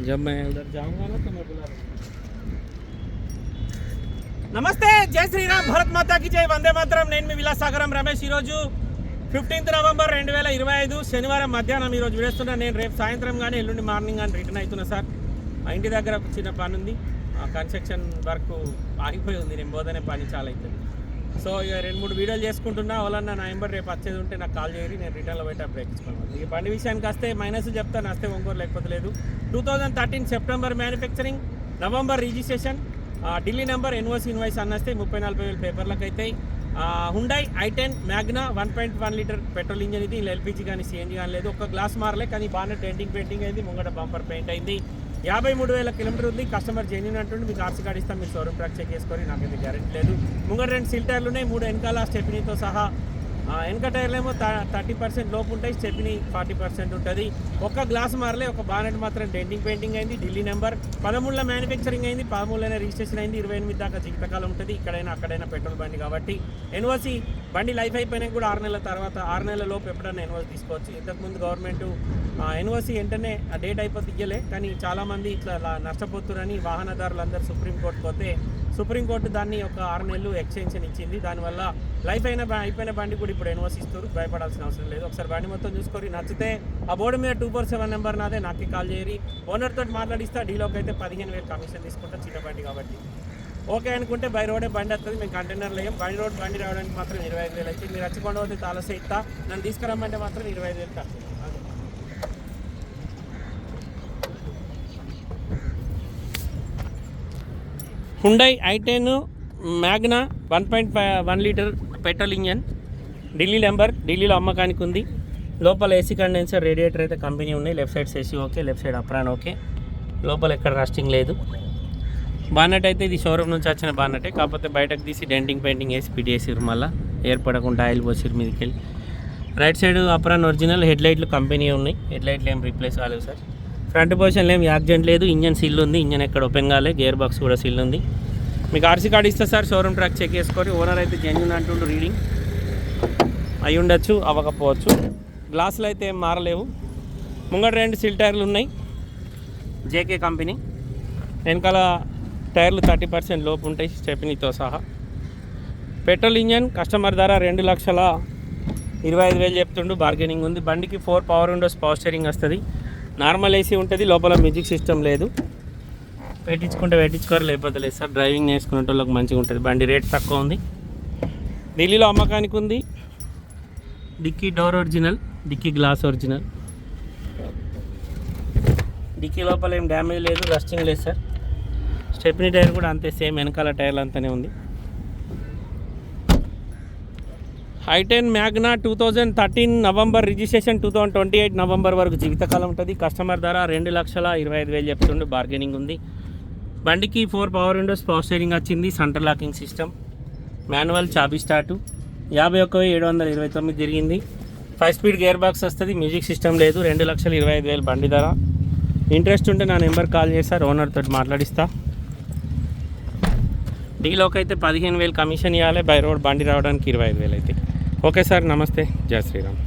जब मैं उधर जाऊंगा ना तो मैं बुला रहा నమస్తే జై శ్రీరామ్ భరత్ మాతాకి జై వందే మాత్రం నేను మీ విలాసాగరం రమేష్ ఈరోజు ఫిఫ్టీన్త్ నవంబర్ రెండు వేల ఇరవై ఐదు శనివారం మధ్యాహ్నం ఈరోజు వేస్తున్నా నేను రేపు సాయంత్రం కానీ ఎల్లుండి మార్నింగ్ కానీ రిటర్న్ అవుతున్నా సార్ మా ఇంటి దగ్గర ఒక చిన్న పని ఉంది ఆ కన్స్ట్రక్షన్ వర్క్ ఆగిపోయి ఉంది నేను పోదనే పని చాలా అవుతుంది సో ఇక రెండు మూడు వీడియోలు చేసుకుంటున్నా వాళ్ళన్న నా నెంబర్ రేపు వచ్చేది ఉంటే నాకు కాల్ చేయరు నేను రిటర్న్లో పోయి అప్పుడు ఈ బండి విషయానికి వస్తే మైనస్ చెప్తాను వస్తే ఒంగోలు లేకపోతే లేదు. Two thousand thirteen September manufacturing November registration Delhi number ఎన్వోస్ invoice అన్నస్తే ముప్పై నలభై వేల పేపర్లకు అయితే Hyundai i ten Magna one point one litre petrol engine ఇది ఇలా ఎల్పిజి కానీ సిఎన్జి కానీ లేదు. ఒక గ్లాస్ మారలే కానీ బాగానే డెంటింగ్ పెయింటింగ్ అయింది ముంగట బంపర్ పెయింట్ అయింది. యాభై మూడు వేల కిలోమీటర్ ఉంది. కస్టమర్ జెన్యున్ అంటుండి మీకు ఆర్సీ కార్డు ఇస్తాం మీరు షోరూమ్ ట్రాక్ చెక్ చేసుకొని నాకైతే గ్యారెంటీ లేదు. ముంగడు రెండు సిల్టర్లు ఉన్నాయి మూడు వెనకాల స్టెప్నీతో సహా వెనక టైర్లు ఏమో థర్టీ పర్సెంట్ లోపు ఉంటాయి స్టెప్ని ఫార్టీ పర్సెంట్ ఉంటుంది. ఒక్క గ్లాస్ మారలే ఒక బానెట్ మాత్రం డెంటింగ్ పెయింటింగ్ అయింది ఢిల్లీ నెంబర్. పదమూడులో మ్యానుఫ్యాక్చరింగ్ అయింది పదమూడులోనే రిజిస్ట్రేషన్ అయింది ఇరవై ఎనిమిది దాకా జీవితకాలం ఉంటుంది. ఇక్కడైనా అక్కడైనా పెట్రోల్ బండి కాబట్టి. ఎన్ఓసి బండి లైఫ్ అయిపోయినాక కూడా ఆరు నెలల తర్వాత ఆరు నెలల లోపు ఎప్పుడైనా ఎన్ఓసి తీసుకోవచ్చు. ఇంతకుముందు గవర్నమెంట్ ఎన్ఓసి వెంటనే ఆ డేట్ అయిపోతే ఇయ్యలే. కానీ చాలామంది ఇట్లా లా- నష్టపోతురని వాహనదారులు అందరూ సుప్రీంకోర్టు పోతే సుప్రీంకోర్టు దాన్ని ఒక ఆరు నెలలు ఎక్స్టెన్షన్ ఇచ్చింది. దానివల్ల లైఫ్ అయిన అయిపోయిన బండి కూడా ఇప్పుడు ఎన్ఓసి ఇస్తారు భయపడాల్సిన అవసరం లేదు. ఒకసారి బండి మొత్తం చూసుకొని నచ్చితే ఆ బోర్డు మీద టూ ఫోర్ సెవెన్ నెంబర్ నాదే నాకు కాల్ చేయరి ఓనర్ తోటి మాట్లాడిస్తా డీలోకి అయితే పదిహేను వేలు కమిషన్ తీసుకుంటా చిన్న బండి కాబట్టి. ఓకే అనుకుంటే బై రోడే బండి వస్తుంది మేము కంటైనర్ లేం బై రోడ్ బండి రావడానికి మాత్రం ఇరవై ఐదు వేలు అయితే మీరు రచ్చకొండ పోతే తాలసే ఇస్తా నన్ను తీసుకురమ్మంటే మాత్రం ఇరవై ఐదు వేలు ఖర్చు Hyundai i ten Magna one point five one litre petrol engine Delhi number ఢిల్లీలో అమ్మకానికి ఉంది. లోపల ఏసీ కండెన్సర్ రేడియేటర్ అయితే కంపెనీ ఉన్నాయి left side AC okay left side apron okay. లోపల ఎక్కడ రస్టింగ్ లేదు. బానట్ అయితే ఇది షోరూమ్ నుంచి వచ్చిన బాన్నటే కాకపోతే బయటకు తీసి డెంటింగ్ పెయింటింగ్ వేసి పిటేసారు మళ్ళీ. ఏర్పడకుండా ఆయిల్ పోసిరు మీదకి వెళ్ళి right side apron original head లైట్లు కంపెనీ ఉన్నాయి. హెడ్ లైట్లు ఏం రీప్లేస్ కాలేవు సార్. ఫ్రంట్ పొజిషన్లో ఏం యాక్సిడెంట్ లేదు. ఇంజన్ సీల్ ఉంది. ఇంజన్ ఎక్కడ ఓపెన్ కాలే. గేర్ బాక్స్ కూడా సీల్ ఉంది. మీకు ఆర్సీ కార్డు ఇస్తా సార్. షోరూమ్ ట్రాక్ చెక్ చేసుకొని ఓనర్ అయితే జెన్యున్ అంటుండు రీడింగ్. అయి ఉండొచ్చు అవ్వకపోవచ్చు. గ్లాసులు అయితే ఏం మారలేవు. ముంగట రెండు సిల్ టైర్లు ఉన్నాయి. JK company. వెనకాల టైర్లు థర్టీ పర్సెంట్ లోపు ఉంటాయి స్టెప్నీతో సహా. పెట్రోల్ ఇంజన్ కస్టమర్ ధర రెండు లక్షల ఇరవై ఐదు వేలు చెప్తుండు బార్గెనింగ్ ఉంది. బండికి four power windows power steering వస్తుంది. నార్మల్ ఏసీ ఉంటుంది లోపల మ్యూజిక్ సిస్టమ్ లేదు. పెట్టించుకుంటే పెట్టించుకోరు లేకపోతే లేదు సార్. డ్రైవింగ్ నేర్చుకునే వాళ్ళకి మంచిగా ఉంటుంది బండి రేట్ తక్కువ ఉంది. ఢిల్లీలో అమ్మకానికి ఉంది. Dicky door original dicky glass original. Dicky లోపల ఏం డ్యామేజ్ లేదు రస్టింగ్ లేదు సార్. స్టెప్నీ టైర్ కూడా అంతే సేమ్ వెనకాల టైర్లు అంతానే ఉంది. I ten Magna two thousand thirteen November registration two thousand twenty eight November వరకు జీవితకాలం ఉంటుంది. కస్టమర్ ధర రెండు లక్షల ఇరవై ఐదు వేలు చెప్తుండే బార్గెనింగ్ ఉంది. బండికి four power windows power steering వచ్చింది సెంటర్ లాకింగ్ సిస్టమ్. మాన్యువల్ చాబీ స్టార్టు. యాభై ఒక్క ఏడు వందల ఇరవై తొమ్మిది జరిగింది. ఫైవ్ స్పీడ్ గేర్ బాక్స్ వస్తుంది మ్యూజిక్ సిస్టమ్ లేదు రెండు లక్షల ఇరవై ఐదు వేలు బండి ధర. ఇంట్రెస్ట్ ఉంటే నా నెంబర్ కాల్ చేస్తారు ఓనర్తో మాట్లాడిస్తా. డీలోకి అయితే పదిహేను వేలు కమిషన్ ఇవ్వాలి బై రోడ్ బండి రావడానికి ఇరవై ఐదు వేలు అయితే. ఓకే సార్ నమస్తే జయ శ్రీరామ్.